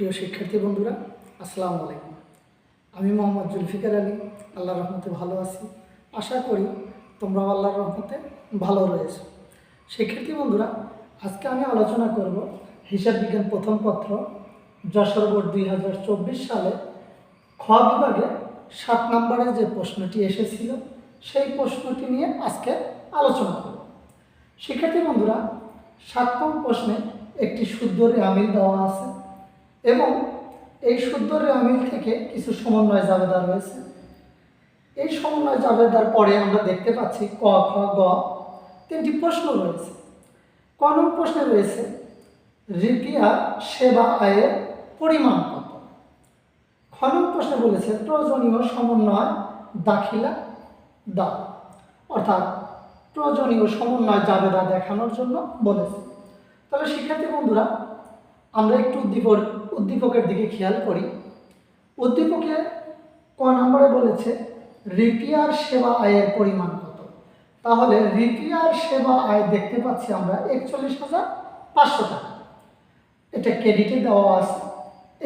প্রিয় শিক্ষার্থী বন্ধুরা, আসসালামু আলাইকুম। আমি মোহাম্মদ জুলফিকার আলী, আল্লাহর রহমতে ভালো আছি। আশা করি তোমরা আল্লাহর রহমতে ভালো রয়েছো। শিক্ষার্থী বন্ধুরা, আজকে আমি আলোচনা করব হিসাব বিজ্ঞান প্রথম পত্র, যশোর বোর্ড দুই হাজার চব্বিশ সালে খ বিভাগে সাত নম্বরের যে প্রশ্নটি এসেছিল, সেই প্রশ্নটি নিয়ে আজকে আলোচনা করব। শিক্ষার্থী বন্ধুরা, সাত প্রশ্নে একটি শুদ্ধ রেয়ামিল দেওয়া আছে। এবং এই শুদ্ধ রেয়ামিল থেকে কিছু সমন্বয় জাবেদা রয়েছে। এই সমন্বয় জাবেদার পরে আমরা দেখতে পাচ্ছি ক, খ, গ তিনটি প্রশ্ন রয়েছে। ক নং প্রশ্নে রয়েছে রিপিয়া সেবা আয়ের পরিমাণ কত? খ নং প্রশ্নে বলেছে, প্রয়োজনীয় সমন্বয় দাখিলা দা অর্থাৎ প্রয়োজনীয় সমন্বয় জাবেদা দেখানোর জন্য বলেছে। তাহলে শিক্ষার্থী বন্ধুরা, আমরা একটু উদ্দীপক উদ্দীপকের দিকে খেয়াল করি। উদ্দীপকে ক নম্বরে বলেছে রিপিয়ার সেবা আয়ের পরিমাণ কত? তাহলে রিপিয়ার সেবা আয় দেখতে পাচ্ছি আমরা একচল্লিশ হাজার পাঁচশো টাকা। এটা ক্রেডিটে দেওয়া আছে,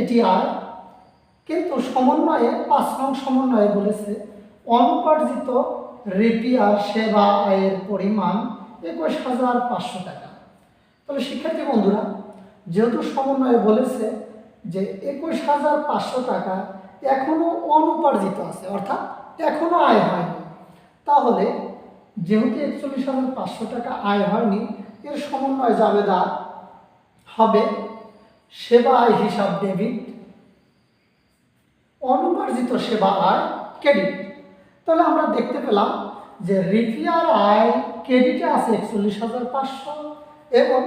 এটি আয়। কিন্তু সমন্বয়ে, পাঁচ নং সমন্বয়ে বলেছে, অনুপার্জিত রিপিয়ার সেবা আয়ের পরিমাণ একুশ হাজার পাঁচশো টাকা। তাহলে শিক্ষার্থী বন্ধুরা, যেহেতু সমন্বয়ে বলেছে যে একুশ হাজার পাঁচশো টাকা এখনও অনুপার্জিত আছে, অর্থাৎ এখনও আয় হয়নি। তাহলে যেহেতু একচল্লিশ হাজার পাঁচশো টাকা আয় হয়নি, এর সমন্বয় যাবে দা হবে সেবা আয় হিসাব ডেবিট, অনুপার্জিত সেবা আয় ক্রেডিট। তাহলে আমরা দেখতে পেলাম যে রিপিয়ার আয় ক্রেডিটে আছে একচল্লিশ হাজার পাঁচশো এবং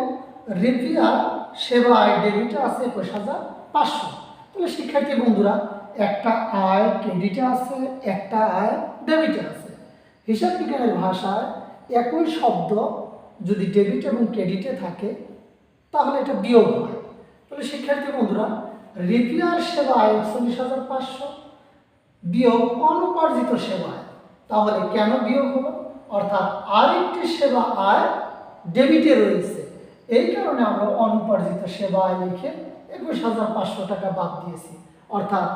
রিপিয়ার সেবা আয় ডেবিটে আছে একুশ হাজার পাঁচশো। তাহলে শিক্ষার্থী বন্ধুরা, একটা আয় ক্রেডিটে আছে, একটা আয় ডেবিটে আছে। হিসাব বিজ্ঞানের ভাষায় একই শব্দ যদি ডেবিট এবং ক্রেডিটে থাকে, তাহলে এটা বিয়োগ হয়। তাহলে শিক্ষার্থী বন্ধুরা, রিপিয়ার সেবা আয় একচল্লিশ হাজার পাঁচশো, বিয়োগ অনুপার্জিত সেবায় তাহলে কেন বিয়োগ হলো? অর্থাৎ আরেকটি সেবা আয় ডেবিটে রয়েছে। এই কারণে আমরা অনুপার্জিত সেবা আয় লিখে একুশ হাজার পাঁচশো টাকা বাদ দিয়েছি। অর্থাৎ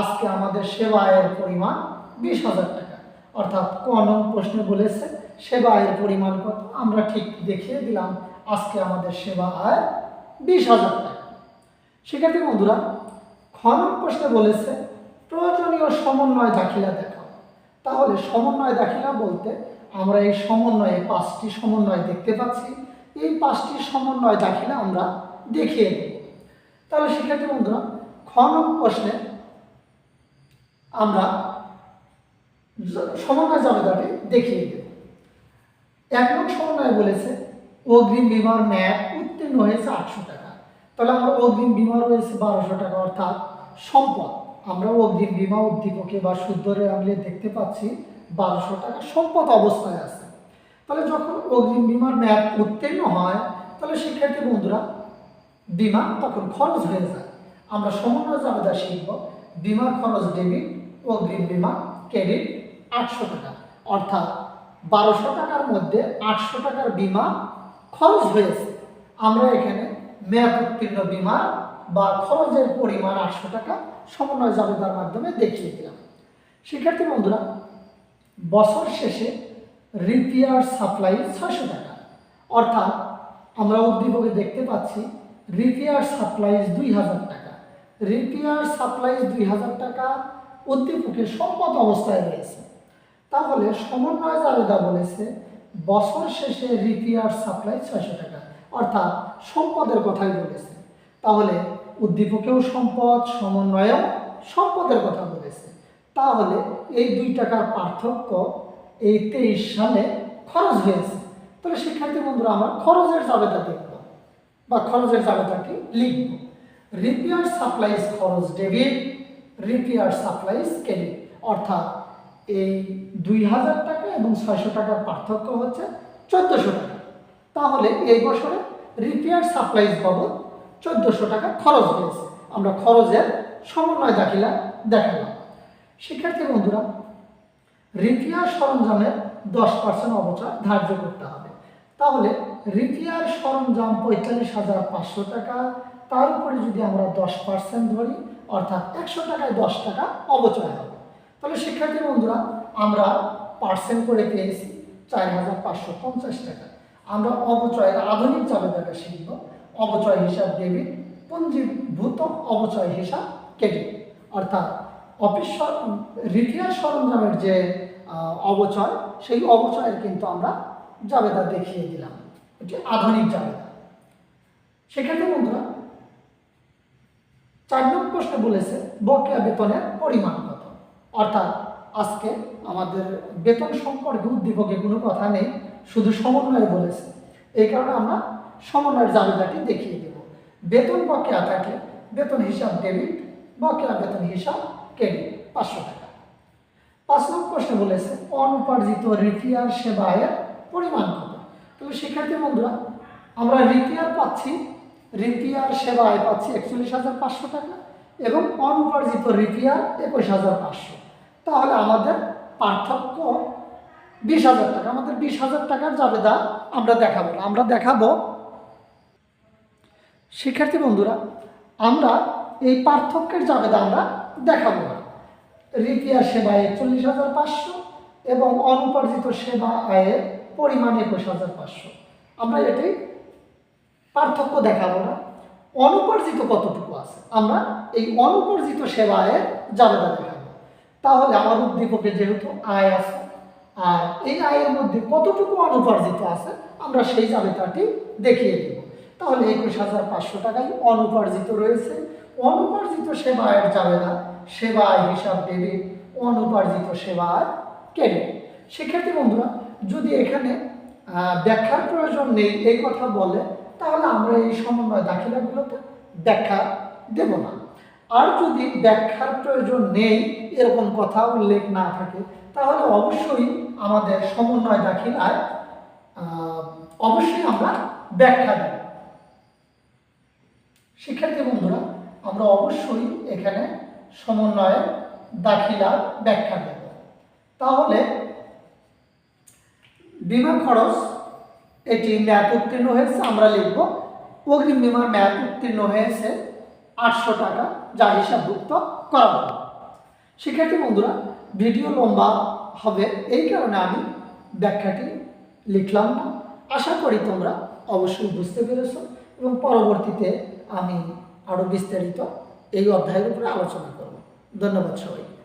আজকে আমাদের সেবা আয়ের পরিমাণ বিশ হাজার টাকা। অর্থাৎ কোন প্রশ্নে বলেছে সেবা আয়ের পরিমাণ কত? আমরা ঠিক দেখিয়ে দিলাম, আজকে আমাদের সেবা আয় বিশ হাজার টাকা। শিক্ষার্থী বন্ধুরা খ নং প্রশ্নে বলেছে, প্রয়োজনীয় সমন্বয় দাখিলা দেখাও। তাহলে সমন্বয় দাখিলা বলতে আমরা এই সমন্বয়ে পাঁচটি সমন্বয় দেখতে পাচ্ছি। এই পাঁচটি সমন্বয় দাখিলা আমরা দেখিয়ে দেব তাহলে শিক্ষার্থী বন্ধুরা, খ নং প্রশ্নে আমরা সমন্বয় জাবেদাটি দেখিয়ে দেব। এক নং সমন্বয় বলেছে, অগ্রিম বিমার ম্যাপ উত্তীর্ণ হয়েছে আটশো টাকা। তাহলে আমার অগ্রিম বিমা রয়েছে বারোশো টাকা, অর্থাৎ সম্পদ। আমরা অগ্রিম বিমা উদ্দীপকে বা সুন্দরে আমলে দেখতে পাচ্ছি বারোশো টাকা সম্পদ অবস্থায় আছে। তাহলে যখন অগ্রিম বিমার ম্যাপ উত্তীর্ণ হয়, তাহলে শিক্ষার্থী বন্ধুরা বিমা তখন খরচ হয়ে যায়। আমরা সমন্বয় জাবেদা শিখব, বিমা খরচ ডেবিট, অগ্রিম বিমা, ক্রেডিট আটশো টাকা। অর্থাৎ বারোশো টাকার মধ্যে আটশো টাকার বিমা খরচ হয়েছে। আমরা এখানে মেয়াদ উত্তীর্ণ বিমা বা খরচের পরিমাণ আটশো টাকা সমন্বয় জাবেদার মাধ্যমে দেখিয়ে দিলাম। শিক্ষার্থী বন্ধুরা, বছর শেষে রিপিয়ার সাপ্লাই ছয়শো টাকা। অর্থাৎ আমরা উদ্দীপকে দেখতে পাচ্ছি রিপিয়ার সাপ্লাইজ দুই হাজার টাকা। রিপিয়ার সাপ্লাইজ দুই হাজার টাকা উদ্দীপকে সম্পদ অবস্থায় রয়েছে। তাহলে সমন্বয় জাবেদা বলেছে, বছর শেষে রিপিয়ার সাপ্লাই ছয়শো টাকা। অর্থাৎ সম্পদের কথাই বলেছে। তাহলে উদ্দীপকেও সম্পদ, সমন্বয়েও সম্পদের কথা বলেছে। তাহলে এই দুই টাকার পার্থক্য এই তেইশ সালে খরচ হয়েছে। তাহলে শিক্ষার্থী বন্ধুরা, আমার খরচের জাবেদা দেখব বা খরচের জাবেদাটি লিখব। রিপেয়ার সাপ্লাইজ খরচ ডেবিট রিপিয়ার সাপ্লাইজ ক্রেডিট অর্থাৎ এই দুই হাজার টাকা এবং ছয়শো টাকার পার্থক্য হচ্ছে চোদ্দোশো টাকা। তাহলে এই বছরে রিপেয়ার সাপ্লাইজ বাবদ চোদ্দোশো টাকা খরচ হয়েছে। আমরা খরচের সমন্বয় দাখিলা দেখালাম। শিক্ষার্থী বন্ধুরা রিপেয়ার সরঞ্জামের দশ পার্সেন্ট অবচয় ধার্য করতে হবে। তাহলে রিপেয়ার সরঞ্জাম পঁয়তাল্লিশ হাজার পাঁচশো টাকা, তার উপরে যদি আমরা দশ পার্সেন্ট ধরি, অর্থাৎ একশো টাকায় দশ টাকা অবচয় হবে। তাহলে শিক্ষার্থী বন্ধুরা, আমরা পার্সেন্ট করে পেয়েছি চার হাজার পাঁচশো পঞ্চাশ টাকা। আমরা অবচয়ের আধুনিক জাবেদাটা শিখব। অবচয় হিসাব ডেবিট, পঞ্জীভূত অবচয় হিসাব ক্রেডিট। অর্থাৎ অফিস রিপেয়ার সরঞ্জামের যে অবচয়, সেই অবচয়ের কিন্তু আমরা জাবেদা দেখিয়ে দিলাম। এটি আধুনিক জাবেদা। সেক্ষেত্রে বন্ধুরা, চার নম্বর প্রশ্ন বলেছে, বকেয়া বেতনের পরিমাণ কত? অর্থাৎ আজকে আমাদের বেতন সম্পর্কে উদ্দীপকে কোনো কথা নেই, শুধু সমন্বয় বলেছে। এই কারণে আমরা সমন্বয়ের জাবেদাটি দেখিয়ে দেব। বেতন বকেয়া থাকলে বেতন হিসাব ডেবিট, বকেয়া বেতন হিসাব ক্রেডিট, পাঁচশো টাকা। পাঁচ নম্বর প্রশ্ন বলেছে, অনুপার্জিত রিপিয়ার সেবায়ের পরিমাণ কত তাহলে শিক্ষার্থী বন্ধুরা, আমরা রিতিয়ার পাচ্ছি, রিতিয়ার সেবায় পাচ্ছি একচল্লিশ হাজার পাঁচশো টাকা এবং অনুপার্জিত রিতিয়ার একুশ হাজার পাঁচশো। তাহলে আমাদের পার্থক্য বিশ হাজার টাকা। আমাদের বিশ হাজার টাকার জাবেদা আমরা দেখাবো। আমরা দেখাবো, শিক্ষার্থী বন্ধুরা, আমরা এই পার্থক্যের জাবেদা আমরা দেখাবো না। রিপিয়ার সেবায় একচল্লিশ হাজার পাঁচশো এবং অনুপার্জিত সেবা আয়ের পরিমাণ একুশ হাজার পাঁচশো। আমরা এটি পার্থক্য দেখাবো না। অনুপার্জিত কতটুকু আছে? আমরা এই অনুপার্জিত সেবা আয়ের জাবেদা দেখাবো। তাহলে আমার উদ্দীপকে যেহেতু আয় আছে, আর এই আয়ের মধ্যে কতটুকু অনুপার্জিত আছে, আমরা সেই জাবেদাটি দেখিয়ে দেব। তাহলে একুশ হাজার পাঁচশো টাকায় অনুপার্জিত রয়েছে। অনুপার্জিত সেবা আয়ের জাবেদা সেবা আয় হিসাব ডেবিট অনুপার্জিত সেবা আয় ক্রেডিট শিক্ষার্থী বন্ধুরা যদি এখানে ব্যাখ্যার প্রয়োজন নেই, এই কথা বলে, তাহলে আমরা এই সমন্বয় দাখিলাগুলোতে ব্যাখ্যা দেব না। আর যদি ব্যাখ্যার প্রয়োজন নেই, এরকম কথা উল্লেখ না থাকে, তাহলে অবশ্যই আমাদের সমন্বয় দাখিলায় অবশ্যই আমরা ব্যাখ্যা দেব। শিক্ষার্থী বন্ধুরা, আমরা অবশ্যই এখানে সমন্বয়ের দাখিলার ব্যাখ্যা দেব। তাহলে বিমা খরচ, এটি ম্যাথ উত্তীর্ণ হয়েছে, আমরা লিখব, অগ্রিম বিমার ম্যাথ উত্তীর্ণ হয়েছে আটশো টাকা, যা হিসাবভুক্ত করা হবে। শিক্ষার্থী বন্ধুরা, ভিডিও লম্বা হবে, এই কারণে আমি ব্যাখ্যাটি লিখলাম না। আশা করি তোমরা অবশ্যই বুঝতে পেরেছ এবং পরবর্তীতে আমি আরও বিস্তারিত এই অধ্যায়ের উপরে আলোচনা করব। ধন্যবাদ সবাইকে।